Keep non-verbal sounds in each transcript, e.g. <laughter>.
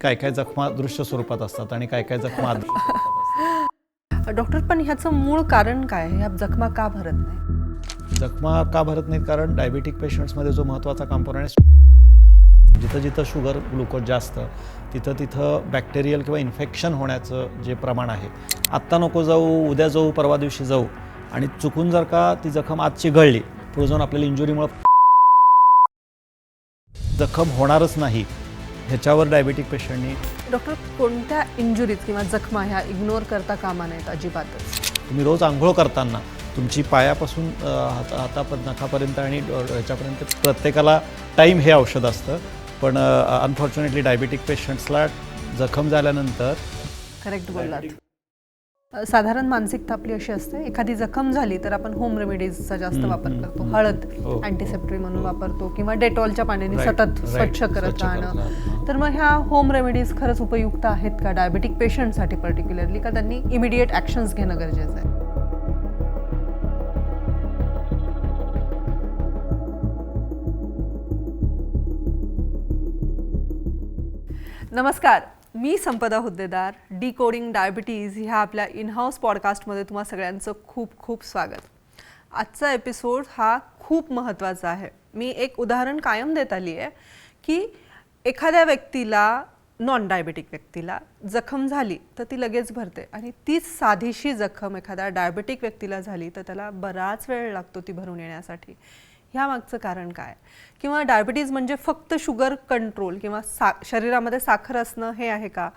काय काय जखमा दृश्य स्वरूपात असतात आणि काय काय जखमा अदृश्य <laughs> डॉक्टर पण ह्याचं मूळ कारण काय आहे? ह्या जखमा का भरत नाही जखमा का भरत नाहीत कारण डायबिटिक पेशंट्समध्ये जो महत्त्वाचा कॉम्पोनंट आहे जिथं जिथं शुगर ग्लुकोज जास्त तिथं तिथं बॅक्टेरियल किंवा इन्फेक्शन होण्याचं जे प्रमाण आहे आत्ता नको जाऊ उद्या जाऊ परवा दिवशी जाऊ आणि चुकून जर का ती जखम आज चिघळली पुढे जाऊन आपल्याला इंजुरीमुळं जखम होणारच नाही ह्याच्यावर डायबिटिक पेशंटनी डॉक्टर कोणत्या इंजुरीत किंवा जखमा ह्या इग्नोर करता कामा नाहीत अजिबातच तुम्ही रोज आंघोळ करताना तुमची पायापासून हात हातापर्यंत नखापर्यंत आणि ह्याच्यापर्यंत प्रत्येकाला टाईम हे औषध असतं पण अनफॉर्च्युनेटली डायबिटिक पेशंट्सला जखम झाल्यानंतर करेक्ट बोललात साधारण मानसिकता आपली अशी असते एखादी जखम झाली तर आपण होम रेमेडीजचा जास्त वापर करतो हळद हो. अँटीसेप्टरी म्हणून वापरतो किंवा डेटॉलच्या पाण्याने सतत. स्वच्छ करत राहणं. तर मग ह्या होम रेमेडीज खरंच उपयुक्त आहेत का? डायबेटिक पेशंटसाठी पर्टिक्युलरली का त्यांनी इमिडिएट ॲक्शन्स घेणं गरजेचं आहे? नमस्कार. मी संपदा हुद्देदार. डिकोडिंग डायबिटीज ह्या आपल्या इनहाऊस पॉडकास्टमध्ये तुम्हा सगळ्यांचं खूप खूप स्वागत. आजचा एपिसोड हा खूप महत्त्वाचा आहे. मी एक उदाहरण कायम देत आली आहे की एखाद्या व्यक्तीला नॉन डायबेटिक व्यक्तीला जखम झाली तर ती लगेच भरते. आणि तीच साधीशी जखम एखाद्या डायबेटिक व्यक्तीला झाली तर त्याला बराच वेळ लागतो ती भरून येण्यासाठी. ह्या मागचं कारण काय? किंवा डायबिटीज म्हणजे फक्त शुगर कंट्रोल किंवा सा शरीरामध्ये साखर असणं हे आहे का?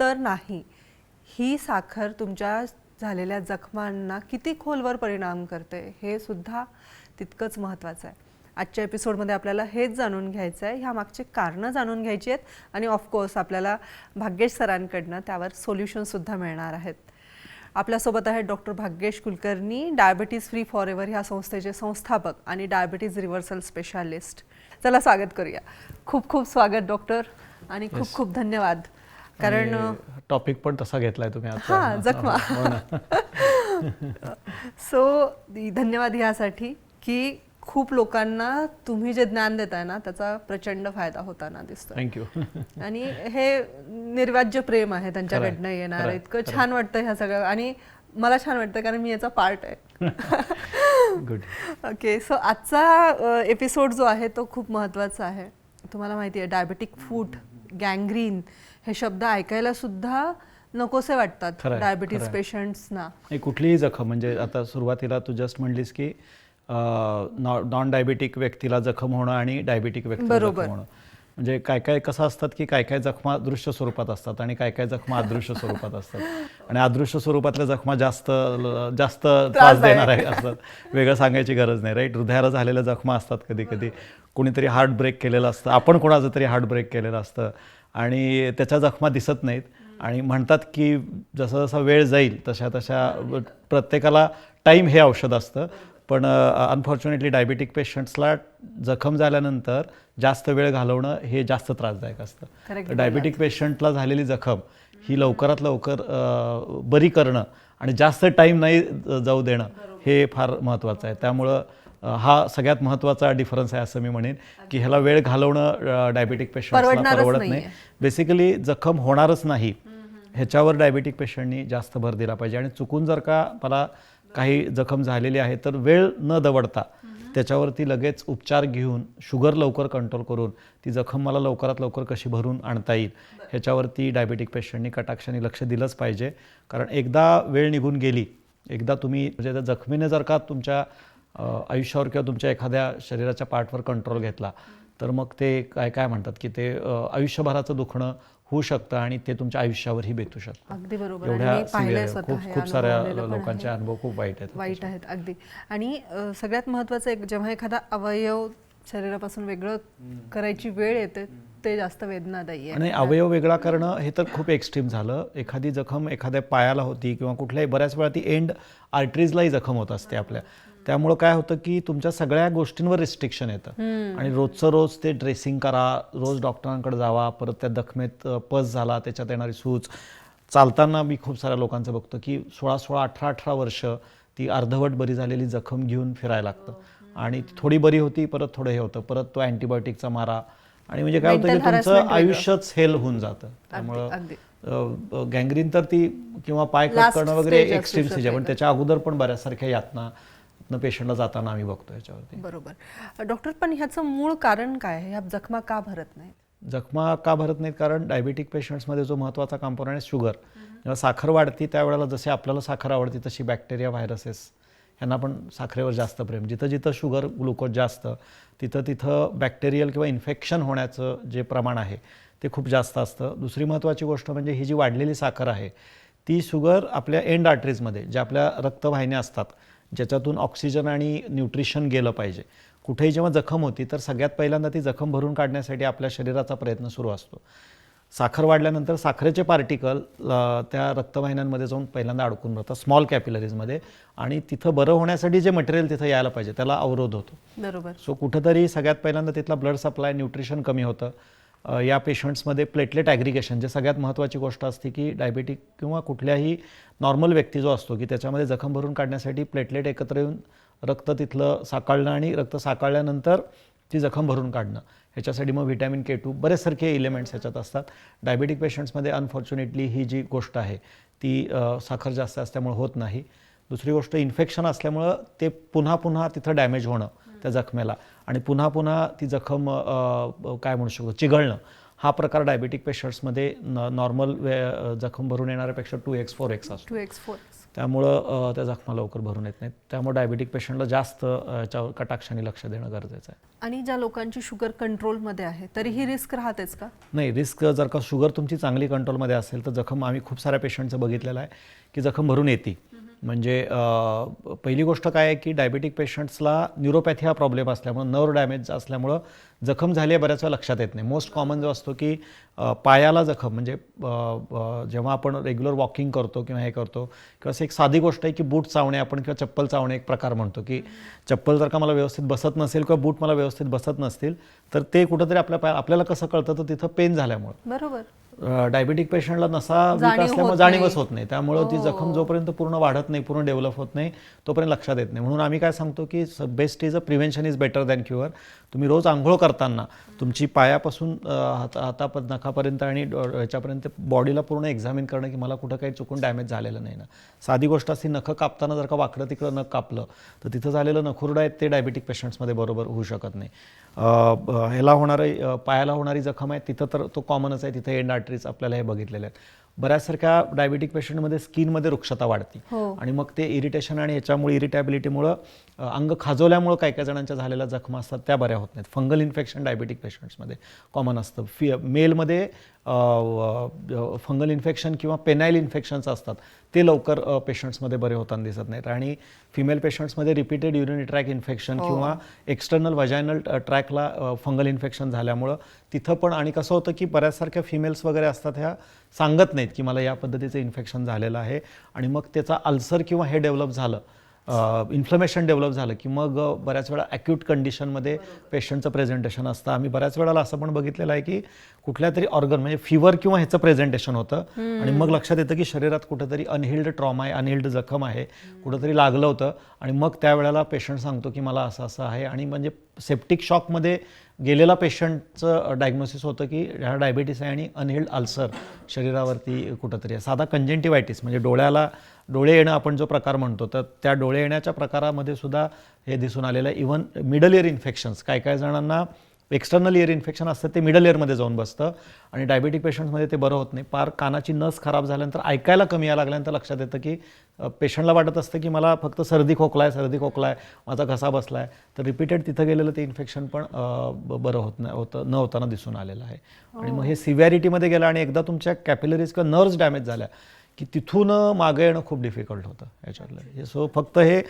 तर नाही. ही साखर तुमच्या झालेल्या जखमांना किती खोलवर परिणाम करते हे सुद्धा तितकंच महत्त्वाचं आहे. आजच्या एपिसोडमध्ये आपल्याला हेच जाणून घ्यायचं आहे. ह्या मागचे कारणं जाणून घ्यायची आहेत आणि ऑफकोर्स आपल्याला भाग्येश सरांकडनं त्यावर सोल्युशनसुद्धा मिळणार आहेत. आपल्यासोबत आहेत doctor Bhagyesh Kulkarni diabetes free forever ह्या संस्थेचे संस्थापक आणि डायबिटीज रिव्हर्सल स्पेशालिस्ट चला स्वागत करूया. खूप खूप स्वागत डॉक्टर आणि खूप खूप धन्यवाद. कारण टॉपिक पण तसा घेतलाय तुम्ही हा जखमा. हो. सो <laughs> धन्यवाद ह्यासाठी की खूप लोकांना तुम्ही जे ज्ञान देताय ना त्याचा प्रचंड फायदा होताना दिसतोय. थँक्यू <laughs> आणि हे निर्वाज्य प्रेम आहे त्यांच्याकडनं येणार. इतकं छान वाटतं ह्या सगळं. आणि मला छान वाटतं कारण मी याचा पार्ट आहे. गुड ओके सो आजचा एपिसोड जो आहे तो खूप महत्त्वाचा आहे. तुम्हाला माहिती आहे डायबेटिक फूट गँग्रीन हे शब्द ऐकायला सुद्धा नकोसे वाटतात डायबिटीज. पेशंट्सना कुठलीही जखम म्हणजे आता सुरुवातीला तू जस्ट म्हणलीस की नॉन डायबिटिक व्यक्तीला जखम होणं आणि डायबिटिक व्यक्तीला. जखम होणं. म्हणजे काय काय कसं असतात की काय काय जखमा दृश्य स्वरूपात असतात आणि काय काय जखमा अदृश्य स्वरूपात असतात. <laughs> आणि अदृश्य स्वरूपातल्या जखमा जास्त जास्त त्रास देणार आहे असतात. वेगळं सांगायची गरज नाही राईट हृदयाला झालेल्या जखमा असतात कधी कधी कोणीतरी हार्ट ब्रेक केलेलं असतं. आपण कोणाचं तरी हार्ट ब्रेक केलेलं असतं. आणि त्याच्या जखमा दिसत नाहीत. आणि म्हणतात की जसा जसा वेळ जाईल तशा तशा प्रत्येकाला टाईम हे औषध असतं. पण अनफॉर्च्युनेटली डायबिटिक पेशंट्सला जखम झाल्यानंतर जास्त वेळ घालवणं हे जास्त त्रासदायक असतं. डायबिटिक पेशंटला झालेली जखम ही लवकरात लवकर बरी करणं आणि जास्त टाईम नाही जाऊ देणं हे फार महत्त्वाचं आहे. त्यामुळं हा सगळ्यात महत्त्वाचा डिफरन्स आहे असं मी म्हणेन की ह्याला वेळ घालवणं डायबिटिक पेशंटला परवडत. नाही. बेसिकली जखम होणारच नाही. ह्याच्यावर डायबिटिक पेशंटनी जास्त भर दिला पाहिजे. आणि चुकून जर का मला काही जखम झालेली आहे तर वेळ न दवडता त्याच्यावरती लगेच उपचार घेऊन शुगर लवकर कंट्रोल करून ती जखम मला लवकरात लवकर कशी भरून आणता येईल ह्याच्यावरती डायबेटिक पेशंटनी कटाक्षाने लक्ष दिलंच पाहिजे. कारण एकदा वेळ निघून गेली एकदा तुम्ही म्हणजे त्या जखमीने जर का तुमच्या आयुष्यावर किंवा तुमच्या एखाद्या शरीराच्या पार्टवर कंट्रोल घेतला तर मग ते काय काय म्हणतात की ते आयुष्यभराचं दुखणं होऊ शकतं आणि ते तुमच्या आयुष्यावरही बेतू शकतं. अगदी बरोबर. एवढ्या खूप हे खूप साऱ्या. लोकांचे अनुभव खूप वाईट आहेत. वाईट आहेत अगदी. आणि सगळ्यात महत्त्वाचं एक जेव्हा एखादा अवयव शरीरापासून वेगळं करायची वेळ येते ते जास्त वेदनादायी आहे आणि अवयव वेगळा करणं हे तर खूप एक्स्ट्रीम झालं. एखादी जखम एखाद्या पायाला होती किंवा कुठल्याही बऱ्याच वेळा ती एंड आर्टरीजलाही जखम होत असते आपल्या. त्यामुळं काय होतं की तुमच्या सगळ्या गोष्टींवर रिस्ट्रिक्शन येतं. आणि रोजचं रोज ते ड्रेसिंग करा रोज डॉक्टरांकडे जावा परत त्या जखमेत अ, पस झाला त्याच्यात येणारी सूज. चालताना मी खूप साऱ्या लोकांचं बघतो की सोळा सोळा अठरा अठरा वर्ष ती अर्धवट बरी झालेली जखम घेऊन फिरायला लागतं. आणि थोडी बरी होती परत थोडं हे होतं. परत तो अँटीबायोटिकचा मारा. आणि म्हणजे काय होतं की तुमचं. आयुष्यच हेल होऊन जातं. त्यामुळं गँग्रीन तर ती किंवा पाय कट करणं वगैरे एक्स्ट्रीम स्टेज आहे पण? त्याच्या अगोदर पण बऱ्याचसारख्या यातना पेशंटला जाताना आम्ही बघतो याच्यावरती. बरोबर. डॉक्टर पण ह्याचं मूळ कारण काय आहे? ह्या जखमा का भरत नाही जखमा का भरत नाहीत? कारण डायबेटिक पेशंट्समध्ये जो महत्त्वाचा कॉम्पोनंट आहे शुगर जेव्हा साखर वाढती त्यावेळेला जसे आपल्याला साखर आवडते तशी बॅक्टेरिया व्हायरसेस ह्यांना पण साखरेवर जास्त प्रेम. जिथं जिथं शुगर ग्लुकोज जास्त तिथं तिथं बॅक्टेरियल किंवा इन्फेक्शन होण्याचं जे प्रमाण आहे ते खूप जास्त असतं. दुसरी महत्त्वाची गोष्ट म्हणजे ही जी वाढलेली साखर आहे ती शुगर आपल्या एंड आर्टरीजमध्ये ज्या आपल्या रक्तवाहिन्या असतात ज्याच्यातून ऑक्सिजन आणि न्यूट्रिशन गेलं पाहिजे. कुठेही जेव्हा जखम होती तर सगळ्यात पहिल्यांदा ती जखम भरून काढण्यासाठी आपल्या शरीराचा प्रयत्न सुरू असतो. साखर वाढल्यानंतर साखरेचे पार्टिकल त्या रक्तवाहिन्यांमध्ये जाऊन पहिल्यांदा अडकून राहतात स्मॉल कॅपिलरीजमध्ये आणि तिथं बरं होण्यासाठी जे मटेरियल तिथं यायला पाहिजे त्याला अवरोध होतो. बरोबर. सो कुठंतरी सगळ्यात पहिल्यांदा तिथला ब्लड सप्लाय न्यूट्रिशन कमी होतं. या पेशंट्समध्ये प्लेटलेट ॲग्रिगेशन जे सगळ्यात महत्त्वाची गोष्ट असते की डायबेटिक किंवा कुठल्याही नॉर्मल व्यक्ती जो असतो की त्याच्यामध्ये जखम भरून काढण्यासाठी प्लेटलेट एकत्र येऊन रक्त तिथलं साकाळणं आणि रक्त साकाळल्यानंतर ती जखम भरून काढणं. ह्याच्यासाठी मग व्हिटॅमिन के टू बरेचसारखे इलेमेंट्स ह्याच्यात असतात. डायबेटिक पेशंट्समध्ये अनफॉर्च्युनेटली ही जी गोष्ट आहे ती साखर जास्त असल्यामुळे होत नाही. दुसरी गोष्ट इन्फेक्शन असल्यामुळं ते पुन्हा पुन्हा तिथं डॅमेज होणं त्या जखमेला. आणि पुन्हा पुन्हा ती जखम काय म्हणू शकतो चिघळणं. हा प्रकार डायबेटिक पेशंट्समध्ये नॉर्मल जखम भरून येणाऱ्यापेक्षा टू एक्स फोर एक्स असतो. टू एक्स फोर त्यामुळं त्या जखमा लवकर भरून येत नाहीत. त्यामुळे डायबेटिक पेशंटला जास्त याच्यावर कटाक्षाने लक्ष देणं गरजेचं आहे. आणि ज्या लोकांची शुगर कंट्रोलमध्ये आहे तरीही रिस्क राहतेच का? नाही रिस्क जर का शुगर तुमची चांगली कंट्रोलमध्ये असेल तर जखम आम्ही खूप साऱ्या पेशंटचं बघितलेलं आहे की जखम भरून येते. म्हणजे पहिली गोष्ट काय आहे की डायबेटिक पेशंट्सला न्युरोपॅथी हा प्रॉब्लेम असल्यामुळं नर्व डॅमेज असल्यामुळं जखम झाली आहे बऱ्याच वेळा लक्षात येत नाही. मोस्ट कॉमन जो असतो की पायाला जखम म्हणजे जेव्हा आपण रेग्युलर वॉकिंग करतो किंवा हे करतो किंवा असं एक साधी गोष्ट आहे की बूट चावणे आपण किंवा चप्पल चावणे एक प्रकार म्हणतो की चप्पल जर का मला व्यवस्थित बसत नसेल किंवा बूट मला व्यवस्थित बसत नसतील तर ते कुठंतरी आपल्या पाय आपल्याला कसं कळतं? तर तिथं पेन झाल्यामुळं. बरोबर. डायबेटिक पेशंटला नसा वीक असल्यामुळे होत जाणीवच नाही. होत नाही. त्यामुळं ती जखम जोपर्यंत पूर्ण वाढत नाही पूर्ण डेव्हलप होत नाही तोपर्यंत लक्षात येत नाही. म्हणून आम्ही काय सांगतो की best is a prevention is better than cure तुम्ही रोज आंघोळ करताना तुमची पायापासून हात नखापर्यंत आणि ह्याच्यापर्यंत बॉडीला पूर्ण एक्झामिन करणं की मला कुठं काही चुकून डॅमेज झालेलं नाही ना. साधी गोष्ट असती नखं कापताना जर का वाकडं तिकडं नख कापलं तर तिथं झालेलं नखुरडं आहे ते डायबेटिक पेशंट्समध्ये बरोबर होऊ शकत नाही. ह्याला होणारी पायाला होणारी जखम आहे तिथं तर तो कॉमनच आहे तिथं एंड आर्टरीज आपल्याला हे बघितलेले आहेत. बऱ्याचसारख्या डायबेटिक पेशंटमध्ये स्किनमध्ये रुक्षता वाढते. हो. आणि मग ते इरिटेशन आणि याच्यामुळे इरिटॅबिलिटीमुळं अंग खाजवल्यामुळं काही काही जणांच्या झालेल्या जखमा असतात त्या बऱ्या होत नाहीत. फंगल इन्फेक्शन डायबेटिक पेशंट्समध्ये कॉमन असतं. फि मेलमध्ये फंगल इन्फेक्शन किंवा पेनाईल इन्फेक्शन्स असतात ते लवकर पेशंट्समध्ये बरे होताना दिसत नाहीत. आणि फिमेल पेशंट्समध्ये रिपीटेड युरिनरी ट्रॅक इन्फेक्शन किंवा एक्सटर्नल वजायनल ट्रॅकला फंगल इन्फेक्शन झाल्यामुळं तिथं पण आणि कसं होतं की बऱ्याचसारख्या फिमेल्स वगैरे असतात ह्या सांगत नाहीत की मला या पद्धतीचं इन्फेक्शन झालेलं आहे. आणि मग त्याचा अल्सर किंवा हे डेव्हलप झालं इन्फ्लमेशन डेव्हलप झालं की मग बऱ्याच वेळा ॲक्यूट कंडिशनमध्ये पेशंटचं प्रेझेंटेशन असतं. आम्ही बऱ्याच वेळेला असं पण बघितलेलं आहे की कुठल्या तरी ऑर्गन म्हणजे फिवर किंवा ह्याचं प्रेझेंटेशन होतं. आणि मग लक्षात येतं की शरीरात कुठंतरी अनहिल्ड ट्रॉमा आहे अनहिल्ड जखम आहे कुठंतरी लागलं होतं. आणि मग त्यावेळेला पेशंट सांगतो की मला असं असं आहे. आणि म्हणजे सेप्टिक शॉकमध्ये गेलेला पेशंटचं डायग्नोसिस होतं की ह्या डायबिटीस आहे आणि अनहिल्ड अल्सर शरीरावरती कुठंतरी आहे. साधा कंजेंटिवायटिस म्हणजे डोळ्याला डोळे येणं आपण जो प्रकार म्हणतो तर त्या डोळे येण्याच्या प्रकारामध्ये सुद्धा हे दिसून आलेलं आहे. इवन मिडल इयर इन्फेक्शन्स काय काय जणांना एक्सटर्नल इयर इन्फेक्शन असतं ते मिडल इयरमध्ये जाऊन बसतं. आणि डायबेटिक पेशंट्समध्ये ते बरं होत नाही. पार कानाची नस खराब झाल्यानंतर ऐकायला कमी यायला लागल्यानंतर लक्षात येतं की पेशंटला वाटत असतं की मला फक्त सर्दी खोकला आहे सर्दी खोकला आहे माझा घसा बसला आहे तर रिपीटेड तिथं गेलेलं ते इन्फेक्शन पण बरं होत नाही होतं न होताना दिसून आलेलं आहे. आणि मग हे सिव्हिरिटीमध्ये गेलं आणि एकदा तुमच्या कॅपिलरीज किंवा नर्व्स डॅमेज झाल्या की तिथून मागे येणं खूप डिफिकल्ट होतं ह्याच्यातलं हे सो फक्त हे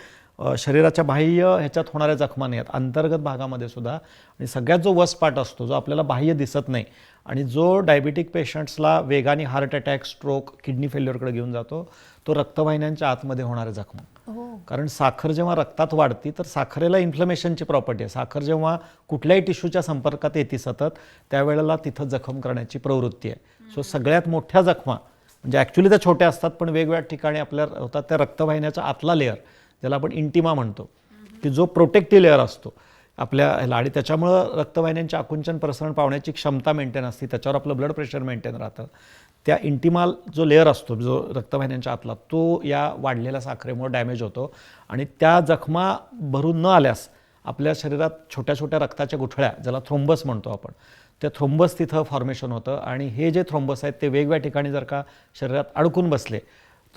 शरीराच्या बाह्य ह्याच्यात होणाऱ्या जखमा नाही आहेत. अंतर्गत भागामध्ये सुद्धा आणि सगळ्यात जो पार्ट असतो जो आपल्याला बाह्य दिसत नाही आणि जो डायबिटिक पेशंट्सला वेगाने हार्ट अटॅक स्ट्रोक किडनी फेल्युअरकडे घेऊन जातो तो रक्तवाहिन्यांच्या आतमध्ये होणाऱ्या जखमा. हो. कारण साखर जेव्हा रक्तात वाढती तर साखरेला इन्फ्लमेशनची प्रॉपर्टी आहे. साखर जेव्हा कुठल्याही टिश्यूच्या संपर्कात येते सतत त्यावेळेला तिथं जखम करण्याची प्रवृत्ती आहे. सो सगळ्यात मोठ्या जखमा म्हणजे ॲक्च्युली त्या छोट्या असतात पण वेगवेगळ्या ठिकाणी आपल्या होतात त्या रक्तवाहिन्याचा आतला लेअर ज्याला आपण इंटिमा म्हणतो. की जो प्रोटेक्टिव्ह लेअर असतो. आपल्या ह्याला आणि त्याच्यामुळं रक्तवाहिन्यांचे आकुंचन प्रसरण पावण्याची क्षमता मेंटेन असते. त्याच्यावर आपलं ब्लड प्रेशर मेंटेन राहतं. त्या इंटिमाल जो लेअर असतो जो रक्तवाहिन्यांच्या आतला तो या वाढलेल्या साखरेमुळे डॅमेज होतो. आणि त्या जखमा भरून न आल्यास आपल्या शरीरात छोट्या छोट्या रक्ताच्या गुठळ्या ज्याला थ्रोम्बस म्हणतो आपण त्या थ्रोम्बस तिथं फॉर्मेशन होतं. आणि हे जे थ्रोम्बस आहेत ते वेगवेगळ्या ठिकाणी जर का शरीरात अडकून बसले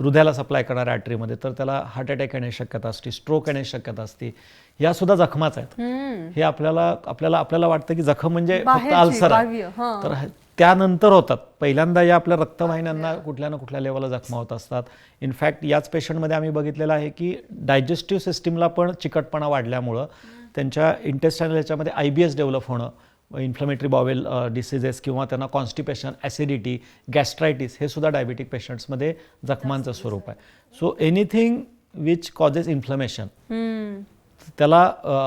हृदयाला सप्लाय करणाऱ्या आर्टरीमध्ये तर त्याला हार्ट अटॅक येण्याची शक्यता असते स्ट्रोक येण्याची शक्यता असते. या सुद्धा जखमाच आहेत. हे आपल्याला आपल्याला आपल्याला वाटतं की जखम म्हणजे फक्त अल्सर आहे. तर त्यानंतर होतात. पहिल्यांदा या आपल्या रक्तवाहिन्यांना कुठल्या ना कुठल्या लेवलला जखमा होत असतात. इनफॅक्ट याच पेशंटमध्ये आम्ही बघितलेलं आहे की डायजेस्टिव्ह सिस्टीमला पण चिकटपणा वाढल्यामुळं त्यांच्या इंटेस्टाईल याच्यामध्ये आय बी एस डेव्हलप होणं इन्फ्लमेटरी बॉवेल डिसिजेस किंवा त्यांना कॉन्स्टिपेशन ॲसिडिटी गॅस्ट्रायटिस हे सुद्धा डायबेटिक पेशंट्समध्ये जखमांचं स्वरूप आहे. So anything which causes inflammation त्याला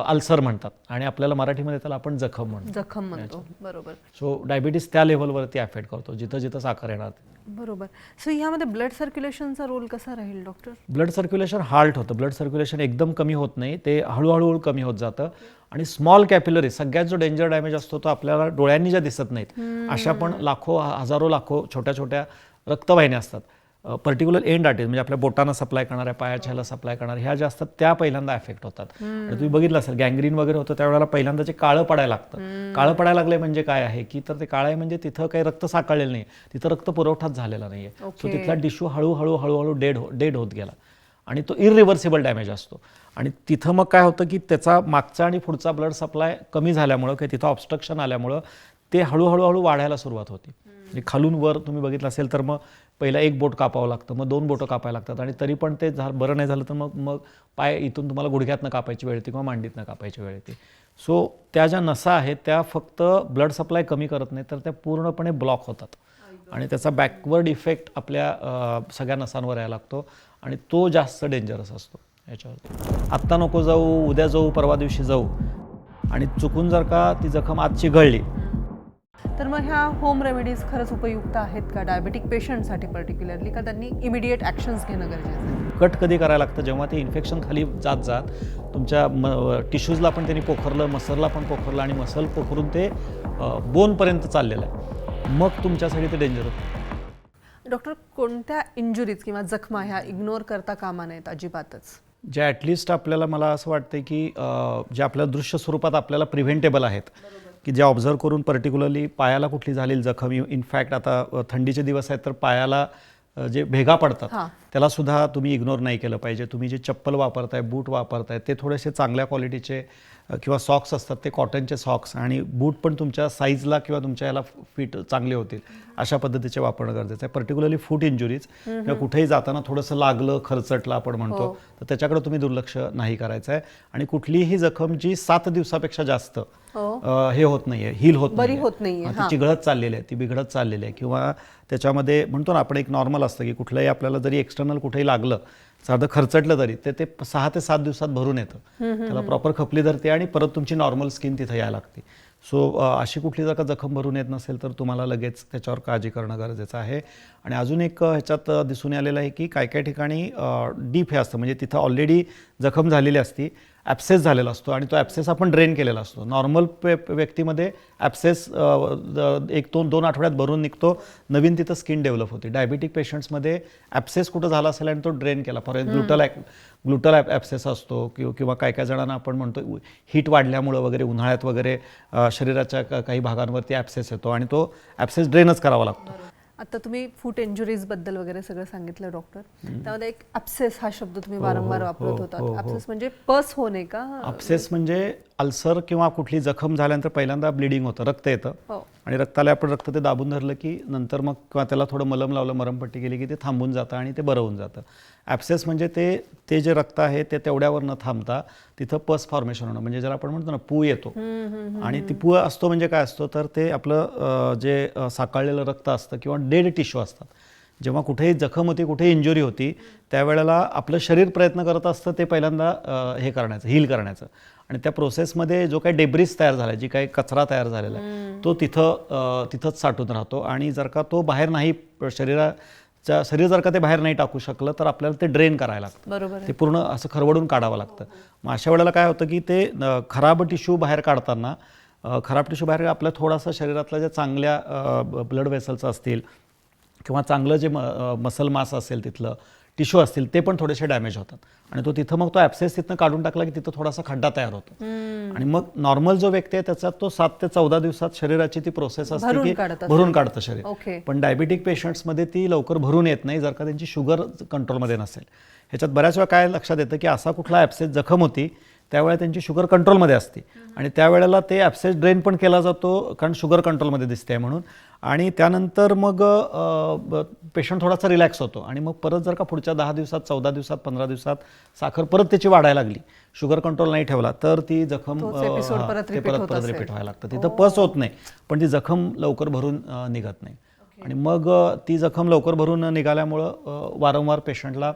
अल्सर म्हणतात आणि आपल्याला मराठीमध्ये त्याला आपण जखम म्हणतो. जखम म्हणतो. बरोबर. सो डायबिटीस त्या लेवलवरती अफेक्ट करतो जिथं जिथं साखर येणार बरोबर. सो ह्यामध्ये ब्लड सर्क्युलेशनचा रोल कसा राहील डॉक्टर? ब्लड सर्क्युलेशन हार्ट होतं. ब्लड सर्क्युलेशन एकदम कमी होत नाही ते हळूहळू कमी होत जातं. आणि स्मॉल कॅपिलरी सगळ्यात जो डेंजर डॅमेज असतो तो आपल्याला डोळ्यांनी ज्या दिसत नाहीत अशा पण लाखो हजारो लाखो छोट्या छोट्या रक्तवाहिन्या असतात. पर्टिक्युलर एंड आर्टेज म्हणजे आपल्या बोटांना सप्लाय करणाऱ्या पायाच्या ह्याला सप्लाय करणाऱ्या ह्या ज्या असतात त्या पहिल्यांदा अफेक्ट होतात. आणि तुम्ही बघितलं असेल गँग्रीन वगैरे होतं त्यावेळेला पहिल्यांदा जे काळं पडायला लागतं. काळं पडायला लागलंय म्हणजे काय आहे? की तर ते काळं आहे म्हणजे तिथं काही रक्त साकळलेलं नाही तिथं रक्त पुरवठाच झालेला नाहीये. So Okay. तिथला टिश्यू हळूहळू हळूहळू डेड हो डेड होत गेला. आणि तो इरिव्हर्सिबल डॅमेज असतो. आणि तिथं मग काय होतं की त्याचा मागचा आणि पुढचा ब्लड सप्लाय कमी झाल्यामुळं किंवा तिथं ऑब्स्ट्रक्शन आल्यामुळं ते हळूहळू हळू वाढायला सुरुवात होते. म्हणजे खालून वर तुम्ही बघितलं असेल तर मग पहिला एक बोट कापावं लागतं मग दोन बोटं कापायला लागतात आणि तरी पण ते झा बरं नाही झालं तर मग मग पाय इथून तुम्हाला गुडघ्यातनं कापायची वेळ येते किंवा मांडीतनं कापायची वेळ येते. सो त्या ज्या नसा आहेत त्या फक्त ब्लड सप्लाय कमी करत नाही तर त्या पूर्णपणे ब्लॉक होतात. आणि त्याचा बॅकवर्ड इफेक्ट आपल्या सगळ्या नसांवर यायला लागतो आणि तो जास्त डेंजरस असतो. याच्यावर. आत्ता नको जाऊ उद्या जाऊ परवा दिवशी जाऊ. आणि चुकून जर का ती जखम आजची गळली तर मग ह्या होम रेमेडीज खरंच उपयुक्त आहेत का? डायबेटिक पेशंटसाठी पर्टिक्युलरली का त्यांनी इमिडिएट ॲक्शन्स घेणं गरजेचं आहे? कट कधी करायला लागतं? जेव्हा ते इन्फेक्शन खाली जात जात तुमच्या म टिश्यूजला पण त्यांनी पोखरलं मसलला पण पोखरलं आणि मसल पोखरून ते बोनपर्यंत चाललेलं आहे. मग तुमच्यासाठी ते डेंजर होतं. डॉक्टर कोणत्या इंजुरीज किंवा जखमा ह्या इग्नोर करता कामा नयेत? अजिबातच. जे ॲटलिस्ट आपल्याला मला असं वाटतं की अ, जे आपल्या दृश्य स्वरूपात आपल्याला प्रिव्हेंटेबल आहेत. की जे ऑब्झर्व करून पर्टिक्युलरली पायाला कुठली झालेली जखम इनफॅक्ट आता थंडीचे दिवस आहेत तर पायाला जे भेगा पडतात. त्याला सुद्धा तुम्ही इग्नोर नाही केलं पाहिजे तुम्ही जे चप्पल वापरताय बूट वापरताय ते थोडेसे चांगल्या क्वालिटीचे किंवा सॉक्स असतात ते कॉटनचे सॉक्स आणि बूट पण तुमच्या साईजला किंवा तुमच्या याला फिट चांगले होतील अशा पद्धतीचे वापरणं गरजेचं आहे पर्टिक्युलरली फूट इंजुरीज किंवा कुठेही जाताना थोडंसं लागलं खरचटलं आपण म्हणतो हो. तर त्याच्याकडे तुम्ही दुर्लक्ष नाही करायचं आहे आणि कुठलीही जखम जी सात दिवसापेक्षा जास्त हो हे होत नाहीये हील होत बरी. होत नाहीये, हा, ती हां. चिघळत चाललेली आहे ती बिघडत चाललेली आहे किंवा त्याच्यामध्ये म्हणतो ना आपण एक नॉर्मल असतं की कुठलंही आपल्याला जरी एक्सटर्नल कुठेही लागलं साधं खरचटलं तरी ते ते सहा ते सात दिवसात भरून येतं. त्याला प्रॉपर खपली धरते आणि परत तुमची नॉर्मल स्किन तिथं यायला लागते. सो अशी कुठली जर का जखम भरून येत नसेल तर तुम्हाला लगेच त्याच्यावर काळजी करणं गरजेचं आहे. आणि अजून एक ह्याच्यात दिसून आलेलं आहे की काय काय ठिकाणी डीप हे असतं. म्हणजे तिथं ऑलरेडी जखम झालेली असती. ॲप्सेस झालेला असतो आणि तो ॲप्सेस आपण ड्रेन केलेला असतो. नॉर्मल व्यक्तीमध्ये ॲप्सेस एक दोन दोन आठवड्यात भरून निघतो. नवीन तिथं स्किन डेव्हलप होते. डायबिटिक पेशंट्समध्ये ॲप्सेस कुठं झाला असेल आणि तो ड्रेन केला. फॉर ग्लुटल ग्लुटल ॲप्सेस असतो किंवा किंवा काय काय जणांना आपण म्हणतो हीट वाढल्यामुळं वगैरे उन्हाळ्यात वगैरे शरीराच्या काही भागांवरती ॲप्सेस येतो आणि तो ॲप्सेस ड्रेनच करावा लागतो. आता तुम्ही फूट इंजुरीजबद्दल वगैरे सगळं सांगितलं डॉक्टर त्यामध्ये एक अपसेस हा शब्द तुम्ही वारंवार हो, वापरत हो, होतात. हो, हो. अपसेस म्हणजे पस होणे का? अपसेस म्हणजे अल्सर किंवा कुठली जखम झाल्यानंतर पहिल्यांदा ब्लिडिंग होतं रक्त येतं. हो. आणि रक्ताला आपण रक्त ते दाबून धरलं की नंतर मग किंवा त्याला थोडं मलम लावलं मरमपट्टी केली की ते थांबून जातं आणि ते बरं होऊन जातं. ॲप्सेस म्हणजे ते ते जे रक्त आहे ते तेवढ्यावर न थांबता तिथं पस फॉर्मेशन होणं. म्हणजे ज्याला आपण म्हणतो ना पू येतो. आणि ती पू असतो म्हणजे काय असतो? तर ते आपलं जे अं, साकाळलेलं रक्त असतं किंवा डेड टिश्यू असतात. जेव्हा कुठेही जखम होती कुठेही इंजुरी होती त्यावेळेला आपलं शरीर प्रयत्न करत असतं ते पहिल्यांदा हे करण्याचं हील करण्याचं. आणि त्या प्रोसेसमध्ये जो काही डेब्रिस तयार झाला जी काही कचरा तयार झालेला आहे तो तिथं तिथंच साठून राहतो. आणि जर का तो बाहेर नाही शरीरा च्या शरीर जर का ते बाहेर नाही टाकू शकलं तर आपल्याला ते ड्रेन करायला लागतं. बरोबर ते पूर्ण असं खरवडून काढावं लागतं. मग अशा वेळेला काय होतं की ते खराब टिश्यू बाहेर काढताना खराब टिश्यू बाहेर आपल्या थोडासा शरीरातल्या ज्या चांगल्या ब्लड वेसल्स असतील किंवा चांगलं जे मसल मास असेल तिथलं टिश्यू असतील ते पण थोडेसे डॅमेज होतात. आणि तो तिथं मग तो ॲप्सेस तिथनं काढून टाकला की तिथं थोडासा खड्डा तयार होतो. आणि मग नॉर्मल जो व्यक्ती आहे त्याचा तो सात ते चौदा दिवसात शरीराची ती प्रोसेस असते की. भरून काढतं शरीर. पण डायबिटिक पेशंट्समध्ये ती लवकर भरून येत नाही जर का त्यांची शुगर कंट्रोलमध्ये नसेल. ह्याच्यात बऱ्याच वेळा काय लक्षात येतं की असा कुठला ॲप्सेस जखम होती त्यावेळेला त्यांची शुगर कंट्रोलमध्ये असते. आणि त्यावेळेला ते ॲप्सेस ड्रेन पण केला जातो कारण शुगर कंट्रोलमध्ये दिसते म्हणून. आणि त्यानंतर मग पेशंट थोडासा रिलॅक्स होतो. आणि मग परत जर का पुढच्या दहा दिवसात चौदा दिवसात पंधरा दिवसात साखर परत त्याची वाढायला लागली शुगर कंट्रोल नाही ठेवला तर ती जखम हा, परत परत. रिपीट व्हायला लागतं. तिथं पस होत नाही पण ती जखम लवकर भरून निघत नाही. आणि मग ती जखम लवकर भरून निघाल्यामुळं वारंवार पेशंटला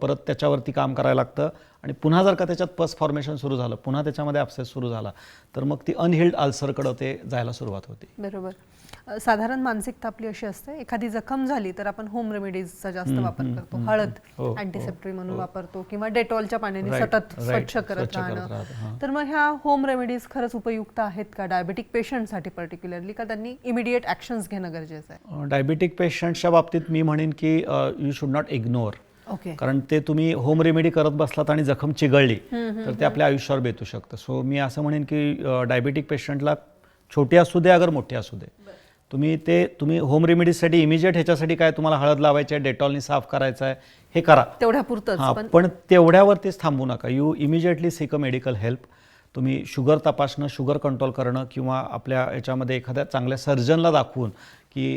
परत त्याच्यावरती काम करायला लागतं. आणि पुन्हा जर का त्याच्यात पस फॉर्मेशन सुरू झालं पुन्हा त्याच्यामध्ये ॲप्सेस सुरू झाला तर मग ती अनहिल्ड अल्सरकडं ते जायला सुरुवात होते. बरोबर. साधारण मानसिकता आपली अशी असते. एखादी जखम झाली तर आपण होम रेमेडीजचा जास्त वापर करतो. हळद हो, अँटीसेप्टरी म्हणून वापरतो किंवा डेटॉलच्या पाण्याने सतत. स्वच्छ करत राहणं. हां. तर मग ह्या होम रेमेडीज खरंच उपयुक्त आहेत का? डायबेटिक पेशंटसाठी पर्टिक्युलरली का त्यांनी इमिडिएट ऍक्शन्स घेणं गरजेचं आहे? डायबिटिक पेशंटच्या बाबतीत मी म्हणेन की you should not ignore okay कारण ते तुम्ही होम रेमेडी करत बसलात आणि जखम चिघळली तर ते आपल्या आयुष्यावर बेतू शकतं. सो मी असं म्हणेन की डायबिटिक पेशंटला छोटी असू दे अगर मोठी असू दे. तुम्ही ते तुम्ही होम रेमेडीसाठी इमिजिएट ह्याच्यासाठी काय तुम्हाला हळद लावायची आहे डेटॉलनी साफ करायचं आहे हे करा. तेवढ्या हां पण पण तेवढ्यावरतीच थांबू नका. You immediately seek a medical help तुम्ही शुगर तपासणं शुगर कंट्रोल करणं किंवा आपल्या याच्यामध्ये एखाद्या चांगल्या सर्जनला दाखवून की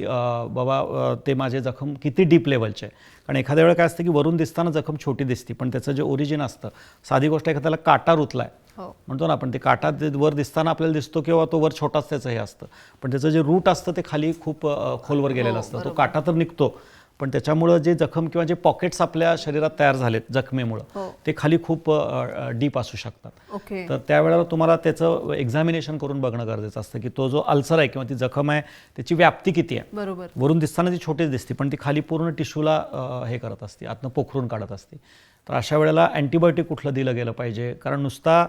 बाबा ते माझे जखम किती डीप लेवलचे आहे कारण एखाद्या वेळेला काय असतं की वरून दिसताना जखम छोटी दिसते पण त्याचं जे ओरिजिन असतं साधी गोष्ट एखाद्याला काटा रुतला आहे हो. म्हणतो ना आपण ते काटा वर दिसताना आपल्याला दिसतो किंवा तो वर छोटाच त्याचं हे असतं. पण त्याचं जे रूट असतं ते खाली खूप खोलवर गेलेलं असतं. तो काटा तर निघतो. पण त्याच्यामुळं जे जखम किंवा जे पॉकेट्स आपल्या शरीरात तयार झालेत जखमेमुळं हो. ते खाली खूप डीप असू शकतात. तर त्यावेळेला तुम्हाला त्याचं एक्झामिनेशन करून बघणं गरजेचं असतं की तो जो अल्सर आहे किंवा ती जखम आहे त्याची व्याप्ती किती आहे? बरोबर. वरून दिसताना ती छोटीच दिसते पण ती खाली पूर्ण टिश्यूला हे करत असते आतनं पोखरून काढत असते. तर अशा वेळेला अँटीबायोटिक कुठलं दिलं गेलं पाहिजे? कारण नुसता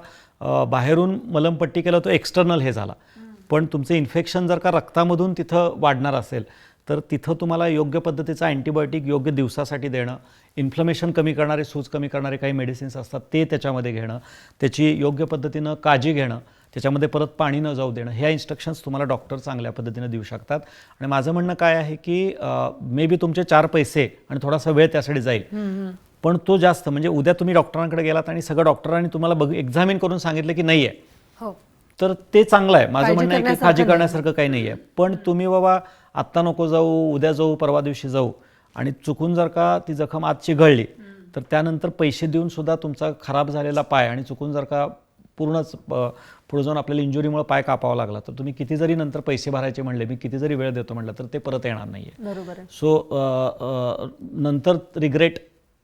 बाहेरून मलमपट्टी केलं तो एक्सटर्नल हे झाला. पण तुमचं इन्फेक्शन जर का रक्तामधून तिथं वाढणार असेल तर तिथं तुम्हाला योग्य पद्धतीचं अँटीबायोटिक योग्य दिवसासाठी देणं इन्फ्लमेशन कमी करणारे सूज कमी करणारे काही मेडिसिन्स असतात ते त्याच्यामध्ये घेणं त्याची योग्य पद्धतीनं काळजी घेणं त्याच्यामध्ये परत पाणी न जाऊ देणं ह्या इन्स्ट्रक्शन्स तुम्हाला डॉक्टर चांगल्या पद्धतीनं देऊ शकतात. आणि माझं म्हणणं काय आहे की मे बी तुमचे चार पैसे आणि थोडासा वेळ त्यासाठी जाईल. पण तो जास्त म्हणजे उद्या तुम्ही डॉक्टरांकडे गेलात आणि सगळं डॉक्टरांनी तुम्हाला बघ एक्झामिन करून सांगितलं की नाही आहे हो. तर ते चांगलं आहे. माझं म्हणणं आहे की काळजी. करण्यासारखं काही नाही आहे पण तुम्ही बाबा आत्ता नको जाऊ उद्या जाऊ परवा दिवशी जाऊ. आणि चुकून जर का ती जखम आज चिघळली तर त्यानंतर पैसे देऊन सुद्धा तुमचा खराब झालेला पाय आणि चुकून जर का पूर्णच पुढे जाऊन आपल्याला इंजुरीमुळे पाय कापावा लागला तर तुम्ही किती जरी नंतर पैसे भरायचे म्हणले मी किती जरी वेळ देतो म्हटलं तर ते परत येणार नाही आहे बरोबर आहे. सो नंतर रिग्रेट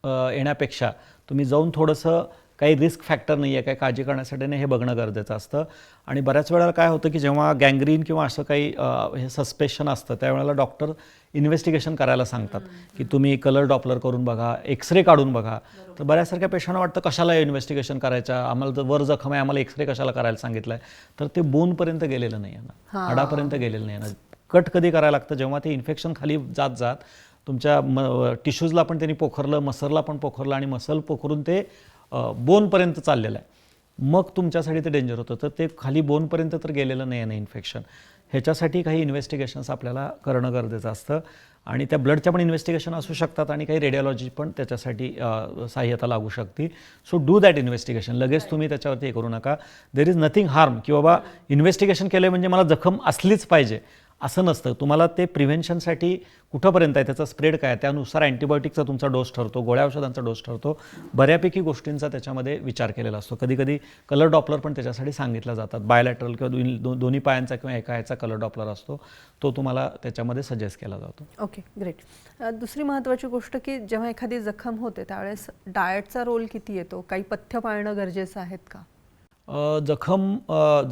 येण्यापेक्षा तुम्ही जाऊन थोडंसं काही रिस्क फॅक्टर नाही आहे काही काळजी करण्यासाठी नाही हे बघणं गरजेचं असतं. आणि बऱ्याच वेळेला काय होतं की जेव्हा गँग्रीन किंवा असं काही हे सस्पेशन असतं त्यावेळेला डॉक्टर इन्व्हेस्टिगेशन करायला सांगतात की तुम्ही कलर डॉपलर करून बघा एक्सरे काढून बघा. तर बऱ्याचसारख्या पेशंटना वाटतं कशाला इन्व्हेस्टिगेशन करायचं? आम्हाला वर जखम आहे आम्हाला एक्सरे कशाला करायला सांगितलं आहे तर ते बोनपर्यंत गेलेलं नाही आहे ना हाडापर्यंत गेलेलं नाही आहे ना. कट कधी करायला लागतं? जेव्हा ते इन्फेक्शन खाली जात जात तुमच्या म टिश्यूजला पण त्यांनी पोखरलं मसरला पण पोखरलं आणि मसल पोखरून ते बोनपर्यंत चाललेलं आहे. मग तुमच्यासाठी ते डेंजर होतं. तर ते खाली बोनपर्यंत तर गेलेलं नाही आहे ना इन्फेक्शन ह्याच्यासाठी काही इन्व्हेस्टिगेशन्स आपल्याला करणं गरजेचं असतं. आणि त्या ब्लडच्या पण इन्व्हेस्टिगेशन असू शकतात आणि काही रेडिओलॉजी पण त्याच्यासाठी सहाय्यता लागू शकते. सो डू दॅट इन्व्हेस्टिगेशन लगेच तुम्ही त्याच्यावरती हे करू नका. देर इज नथिंग हार्म की बाबा इन्व्हेस्टिगेशन केलं म्हणजे मला जखम असलीच पाहिजे. असं नसतं. तुम्हाला ते प्रिव्हेन्शनसाठी कुठंपर्यंत आहे त्याचा स्प्रेड काय त्यानुसार अँटीबायोटिकचा तुमचा डोस ठरतो गोळ्या औषधांचा डोस ठरतो. बऱ्यापैकी गोष्टींचा त्याच्यामध्ये विचार केलेला असतो. कधी कधी कलर डॉपलर पण त्याच्यासाठी सांगितला जातात. बायलॅटरल किंवा दोन्ही दो- दोन्ही पायांचा किंवा एका ह्याचा कलर डॉपलर असतो. तो तुम्हाला त्याच्यामध्ये सजेस्ट केला जातो. ओके ग्रेट दुसरी महत्त्वाची गोष्ट की जेव्हा एखादी जखम होते त्यावेळेस डाएटचा रोल किती येतो? काही पथ्य पाळणं गरजेचं आहेत का? जखम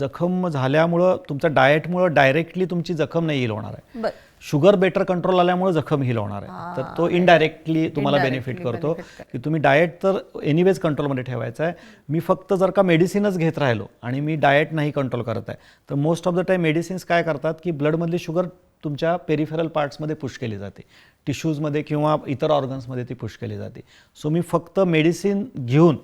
जखम झाल्यामुळं तुमच्या डाएटमुळं डायरेक्टली तुमची जखम नाही हिल होणार आहे. शुगर बेटर कंट्रोल आल्यामुळे जखम हिल होणार आहे. तर तो इनडायरेक्टली तुम्हाला बेनिफिट करतो. की तुम्ही डाएट तर एनिवेज कंट्रोलमध्ये ठेवायचं आहे. मी फक्त जर का मेडिसिनच घेत राहिलो आणि मी डाएट नाही कंट्रोल करत आहे तर most of the time medicines काय करतात की ब्लडमधली शुगर तुमच्या पेरिफेरल पार्ट्समध्ये पुश केली जाते. टिश्यूजमध्ये किंवा इतर ऑर्गन्समध्ये ती पुश केली जाते. सो मी फक्त मेडिसिन घेऊन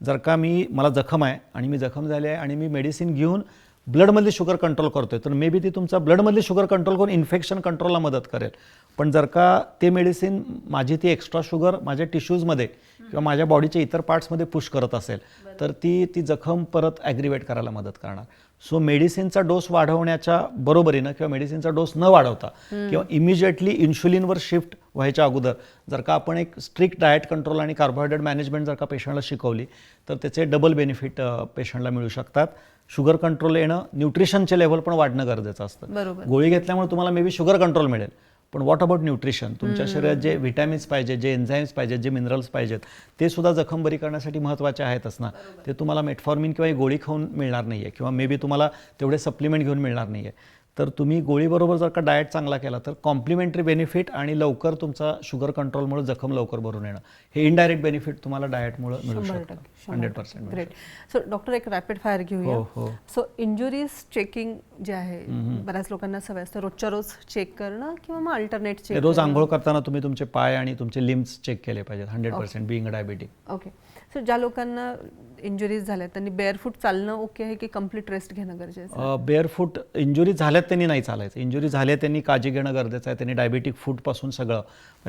जर का मी मला जखम आहे आणि मी जखम झाली आहे आणि मी मेडिसिन घेऊन ब्लडमधली शुगर कंट्रोल करतोय तर मे बी ती तुमचा ब्लडमधली शुगर कंट्रोल करून इन्फेक्शन कंट्रोलला मदत करेल. पण जर का ते मेडिसिन माझी ती एक्स्ट्रा शुगर माझ्या टिश्यूजमध्ये किंवा माझ्या बॉडीच्या इतर पार्ट्समध्ये पुश करत असेल तर ती ती जखम परत ॲग्रिवेट करायला मदत करणार. सो मेडिसिनचा डोस वाढवण्याच्या बरोबरीनं किंवा मेडिसिनचा डोस न वाढवता किंवा इमिजिएटली इन्शुलिनवर शिफ्ट व्हायच्या अगोदर जर का आपण एक स्ट्रिक्ट डाएट कंट्रोल आणि कार्बोहायड्रेट मॅनेजमेंट जर का पेशंटला शिकवली तर त्याचे डबल बेनिफिट पेशंटला मिळू शकतात. शुगर कंट्रोल येणं न्यूट्रिशनचे लेवल पण वाढणं गरजेचं असतं. बरोबर. गोळी घेतल्यामुळे तुम्हाला मे बी शुगर कंट्रोल मिळेल. पण व्हॉट अबाउट न्यूट्रिशन तुमच्या शरीरात जे व्हिटॅमिन्स पाहिजे जे एन्झाईम्स पाहिजेत जे मिनरल्स पाहिजेत ते सुद्धा जखम बरी करण्यासाठी महत्त्वाचे आहेतच ना. ते तुम्हाला मेटफॉर्मिन किंवा ही गोळी खाऊन मिळणार नाही आहे किंवा मे बी तुम्हाला तेवढे सप्लिमेंट घेऊन मिळणार नाही आहे तर तुम्ही गोळीबरोबर जर का डाएट चांगला केला तर कॉम्प्लिमेंटरी बेनिफिट आणि लवकर तुमचा शुगर कंट्रोलमुळे जखम लवकर भरून येणं. हे इनडायरेक्ट बेनिफिट तुम्हाला डाएटमुळे मिळू शकतं. Hundred percent great so doctor एक रॅपिड फायर घेऊया. सो इंजुरीज चेकिंग जे आहे बऱ्याच लोकांना सवय असते रोजच्या रोज चेक करणं किंवा मग अल्टरनेट चेक रोज आंघोळ करताना तुम्ही तुमचे पाय आणि तुमचे लिम्स चेक केले पाहिजेत hundred percent being diabetic okay so ज्या लोकांना इंजुरीज झाल्या त्यांनी बेअरफूट चालणं ओके आहे की कंप्लीट रेस्ट घेणं गरजेचं आहे? बेअरफूट इंजुरी झाल्यात त्यांनी नाही चालायचं. इंजुरी झाल्या त्यांनी काळजी घेणं गरजेचं आहे. त्यांनी डायबिटिक फूटपासून सगळं.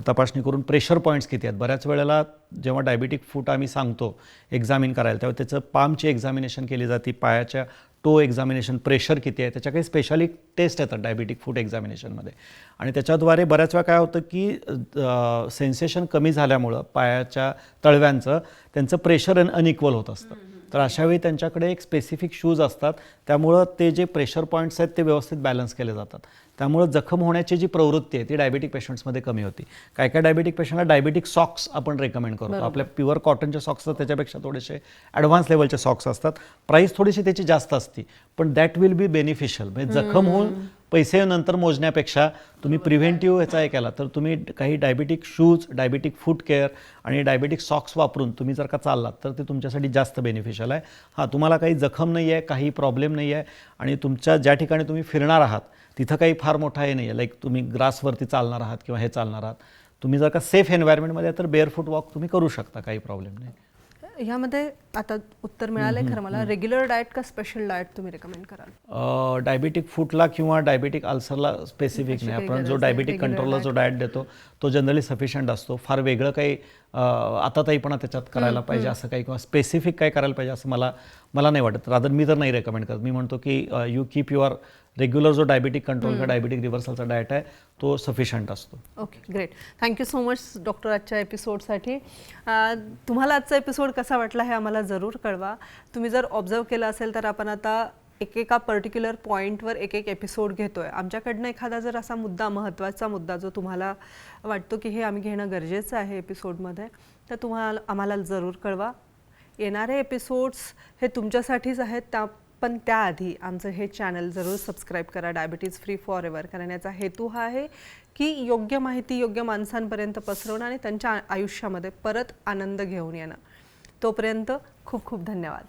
तपासणी करून प्रेशर पॉईंट्स किती आहेत? बऱ्याच वेळेला जेव्हा डायबिटिक फूट आम्ही सांगतो एक्झामिन करायला तेव्हा त्याचं पामची एक्झामिनेशन केली जाते पायाच्या तो एक्झामिनेशन प्रेशर किती आहे? त्याच्या काही स्पेशली टेस्ट येतात डायबिटिक फूड एक्झामिनेशनमध्ये आणि त्याच्याद्वारे बऱ्याच वेळा काय होतं की सेन्सेशन कमी झाल्यामुळं पायाच्या तळव्यांचं त्यांचं प्रेशर अनइक्वल होत असतं. तर अशावेळी त्यांच्याकडे एक स्पेसिफिक शूज असतात. त्यामुळं ते जे प्रेशर पॉईंट्स आहेत ते व्यवस्थित बॅलन्स केले जातात. त्यामुळं जखम होण्याची जी प्रवृत्ती आहे ती डायबिटिक पेशंट्समध्ये कमी होती. काय काय डायबिटिक पेशंटला डायबिटिक सॉक्स आपण रेकमेंड करतो. आपल्या प्युअर कॉटनचे सॉक्स असतात त्याच्यापेक्षा थोडेसे ॲडव्हान्स लेवलचे सॉक्स असतात. प्राईस थोडीशी त्याची जास्त असती. पण दॅट विल बी बेनिफिशियल म्हणजे जखम होऊन पैसे नंतर मोजण्यापेक्षा तुम्ही प्रिव्हेंटिव्ह ह्याचा हे केला. तर तुम्ही काही diabetic shoes diabetic foot care आणि डायबिटिक सॉक्स वापरून तुम्ही जर का चाललात तर ते तुमच्यासाठी जास्त बेनिफिशियल आहे. हां तुम्हाला काही जखम नाही आहे काही प्रॉब्लेम नाही आहे आणि तुमच्या ज्या ठिकाणी तुम्ही फिरणार आहात तिथं काही फार मोठा हे नाही आहे. लाईक तुम्ही ग्रासवरती चालणार आहात किंवा हे चालणार आहात. तुम्ही जर का सेफ एन्व्हायरमेंटमध्ये तर बेअरफूट वॉक तुम्ही करू शकता काही प्रॉब्लेम नाही. ह्यामध्ये आता उत्तर मिळालंय खरं मला. रेग्युलर डाएट का स्पेशल डाएट तुम्ही रेकमेंड कराल? डायबिटिक फूटला किंवा डायबिटिक अल्सरला स्पेसिफिक नाही. आपण जो. डायबिटिक कंट्रोलला जो डाएट देतो तो जनरली सफिशियंट असतो. फार वेगळं काही आता ताईपणा त्याच्यात करायला पाहिजे असं काही किंवा स्पेसिफिक काय करायला पाहिजे असं मला मला नाही वाटत. रादर मी तर नाही रेकमेंड करत. मी म्हणतो की यू कीप युअर रेग्युलर जो डायबिटिक कंट्रोल किंवा डायबिटिक रिव्हर्सलचा डाएट आहे तो सफिशियंट असतो. Okay great thank you so much doctor आजच्या एपिसोडसाठी तुम्हाला आजचा एपिसोड कसा वाटला हे आम्हाला जरूर कळवा. तुम्ही जर ऑब्झर्व केलं असेल तर आपण आता एकेका पर्टिक्युलर पॉईंटवर एक एक एपिसोड घेतोय. आमच्याकडनं एखादा जर असा मुद्दा महत्त्वाचा मुद्दा जो तुम्हाला वाटतो की हे आम्ही घेणं गरजेचं आहे एपिसोडमध्ये तर तुम्हाला आम्हाला जरूर कळवा. येणारे एपिसोड्स हे तुमच्यासाठीच आहेत त्या पण त्याआधी आमचं हे चॅनल जरूर सबस्क्राईब करा. डायबिटीज फ्री फॉर एवर कारण याचा हेतू हा आहे की योग्य माहिती योग्य माणसांपर्यंत पसरवणं आणि त्यांच्या आयुष्यामध्ये परत आनंद घेऊन येणं. तोपर्यंत खूप खूप धन्यवाद.